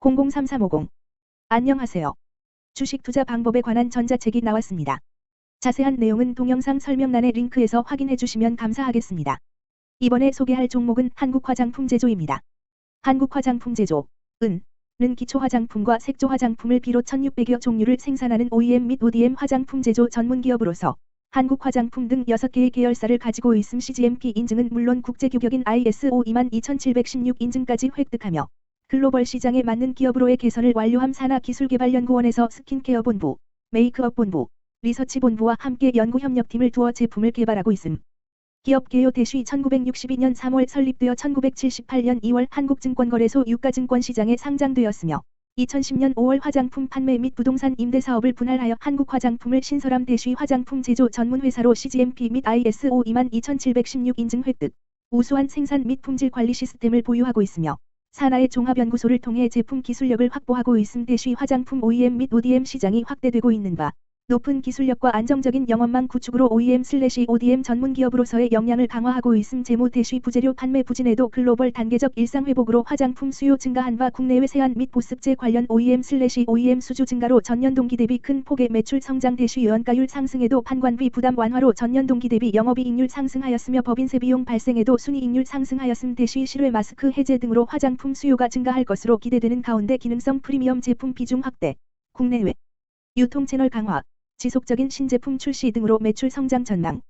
003350 안녕하세요. 주식 투자 방법에 관한 전자책이 나왔습니다. 자세한 내용은 동영상 설명란의 링크에서 확인해 주시면 감사하겠습니다. 이번에 소개할 종목은 한국화장품제조입니다. 한국화장품제조, 은, 는 기초 화장품과 색조 화장품을 비롯 1600여 종류를 생산하는 OEM 및 ODM 화장품 제조 전문 기업으로서 한국 화장품 등 6개의 계열사를 가지고 있음 CGMP 인증은 물론 국제 규격인 ISO 22716 인증까지 획득하며 글로벌 시장에 맞는 기업으로의 개선을 완료함 산하기술개발연구원에서 스킨케어 본부, 메이크업 본부, 리서치 본부와 함께 연구협력팀을 두어 제품을 개발하고 있음. 기업 개요 대시 1962년 3월 설립되어 1978년 2월 한국증권거래소 유가증권 시장에 상장되었으며 2010년 5월 화장품 판매 및 부동산 임대 사업을 분할하여 한국 화장품을 신설함 대시 화장품 제조 전문회사로 CGMP 및 ISO 22716 인증 획득, 우수한 생산 및 품질 관리 시스템을 보유하고 있으며 산하의 종합연구소를 통해 제품 기술력을 확보하고 있음 대시 화장품 OEM 및 ODM 시장이 확대되고 있는 바 높은 기술력과 안정적인 영업망 구축으로 OEM/ODM 전문 기업으로서의 역량을 강화하고 있음 재무 대시 부재료 판매 부진에도 글로벌 단계적 일상 회복으로 화장품 수요 증가한 바 국내외 세안 및 보습제 관련 OEM/OEM 수주 증가로 전년 동기 대비 큰 폭의 매출 성장 대시 연가율 상승에도 판관비 부담 완화로 전년 동기 대비 영업이익률 상승하였으며 법인세 비용 발생에도 순이익률 상승하였음 대시 실외 마스크 해제 등으로 화장품 수요가 증가할 것으로 기대되는 가운데 기능성 프리미엄 제품 비중 확대, 국내외. 유통 채널 강화, 지속적인 신제품 출시 등으로 매출 성장 전망.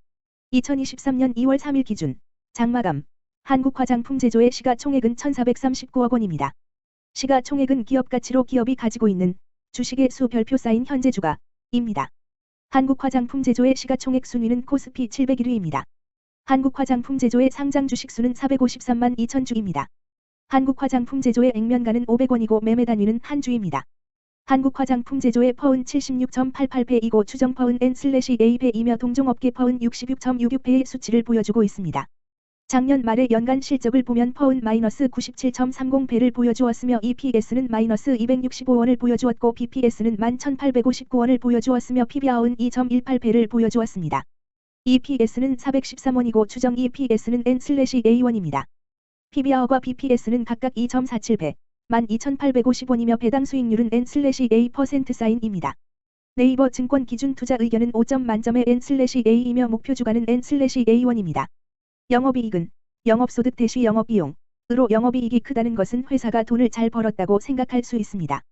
2023년 2월 3일 기준 장마감 한국 화장품 제조의 시가총액은 1,439억 원입니다. 시가총액은 기업 가치로 기업이 가지고 있는 주식의 수 별표 쌓인 현재 주가입니다. 한국 화장품 제조의 시가총액 순위는 코스피 701위입니다. 한국 화장품 제조의 상장 주식 수는 453만 2천 주입니다. 한국 화장품 제조의 액면가는 500원이고 매매 단위는 한 주입니다. 한국 화장품 제조의 퍼은 76.88배이고 추정 퍼은 N/A배이며 동종업계 퍼은 66.66배의 수치를 보여주고 있습니다. 작년 말의 연간 실적을 보면 퍼은 마이너스 97.30배를 보여주었으며 EPS는 마이너스 265원을 보여주었고 BPS는 11,859원을 보여주었으며 PBR은 2.18배를 보여주었습니다. EPS는 413원이고 추정 EPS는 N/A1입니다. PBR과 BPS는 각각 2.47배, 12,850원이며 배당 수익률은 N/A% 사인입니다. 네이버 증권 기준 투자 의견은 5점 만점의 N/A이며 목표 주가는 N/A1입니다. 영업이익은 영업소득 대시 영업비용 으로 영업이익이 크다는 것은 회사가 돈을 잘 벌었다고 생각할 수 있습니다.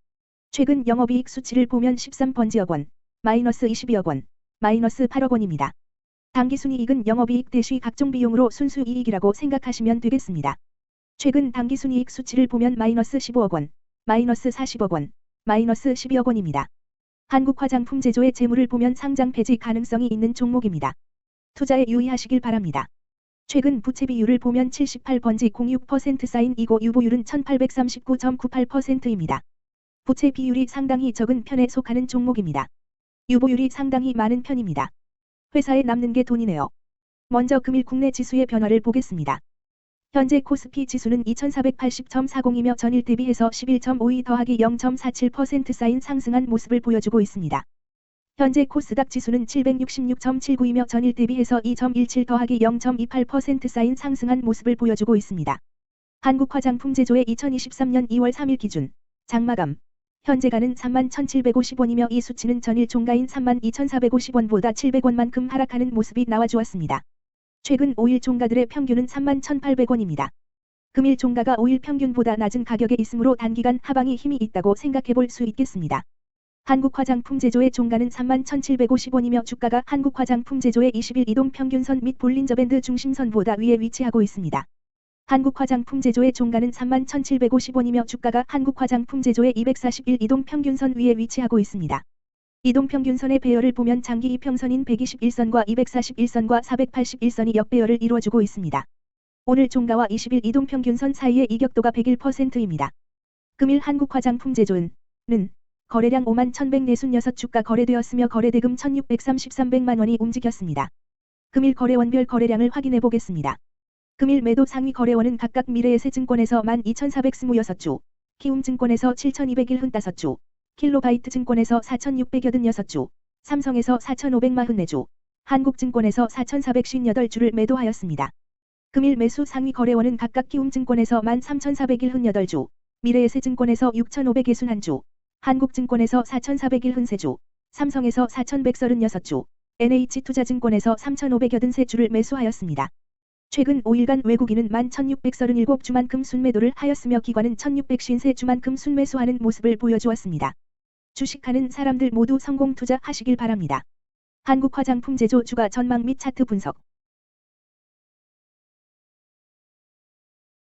최근 영업이익 수치를 보면 13번지억 원, 마이너스 22억 원, 마이너스 8억 원입니다. 당기순이익은 영업이익 대시 각종 비용으로 순수이익이라고 생각하시면 되겠습니다. 최근 당기순이익 수치를 보면 마이너스 15억 원, 마이너스 40억 원, 마이너스 12억 원입니다. 한국 화장품 제조의 재물을 보면 상장 폐지 가능성이 있는 종목입니다. 투자에 유의하시길 바랍니다. 최근 부채 비율을 보면 78번지 06% 쌓인 이고 유보율은 1839.98%입니다. 부채 비율이 상당히 적은 편에 속하는 종목입니다. 유보율이 상당히 많은 편입니다. 회사에 남는 게 돈이네요. 먼저 금일 국내 지수의 변화를 보겠습니다. 현재 코스피 지수는 2480.40이며 전일 대비해서 11.52 더하기 0.47% 쌓인 상승한 모습을 보여주고 있습니다. 현재 코스닥 지수는 766.79이며 전일 대비해서 2.17 더하기 0.28% 쌓인 상승한 모습을 보여주고 있습니다. 한국 화장품 제조의 2023년 2월 3일 기준 장마감 현재가는 31,750원이며 이 수치는 전일 종가인 32,450원보다 700원만큼 하락하는 모습이 나와주었습니다. 최근 5일 종가들의 평균은 31,800원입니다. 금일 종가가 5일 평균보다 낮은 가격에 있으므로 단기간 하방이 힘이 있다고 생각해 볼 수 있겠습니다. 한국 화장품 제조의 종가는 31,750원이며 주가가 한국 화장품 제조의 20일 이동 평균선 및 볼린저밴드 중심선보다 위에 위치하고 있습니다. 한국 화장품 제조의 종가는 31,750원이며 주가가 한국 화장품 제조의 241 이동 평균선 위에 위치하고 있습니다. 이동평균선의 배열을 보면 장기 이평선인 121선과 241선과 481선이 역배열을 이루어주고 있습니다. 오늘 종가와 20일 이동평균선 사이의 이격도가 101%입니다. 금일 한국화장품 제조은 는 거래량 5만 1146 주가 거래되었으며 거래대금 1633백만 원이 움직였습니다. 금일 거래원별 거래량을 확인해 보겠습니다. 금일 매도 상위 거래원은 각각 미래에셋증권에서 12,426주, 키움증권에서 7,201흔5주, 킬로바이트 증권에서 4,686주, 삼성에서 4,544주, 한국증권에서 4,458주를 매도하였습니다. 금일 매수 상위 거래원은 각각 키움증권에서 13,401주, 미래에셋증권에서 6,561주, 한국증권에서 4,401흔세주, 삼성에서 4,136주, NH투자증권에서 3,583주를 매수하였습니다. 최근 5일간 외국인은 11,637주만큼 순매도를 하였으며 기관은 1,653주만큼 순매수하는 모습을 보여주었습니다. 주식하는 사람들 모두 성공 투자하시길 바랍니다. 한국 화장품 제조 주가 전망 및 차트 분석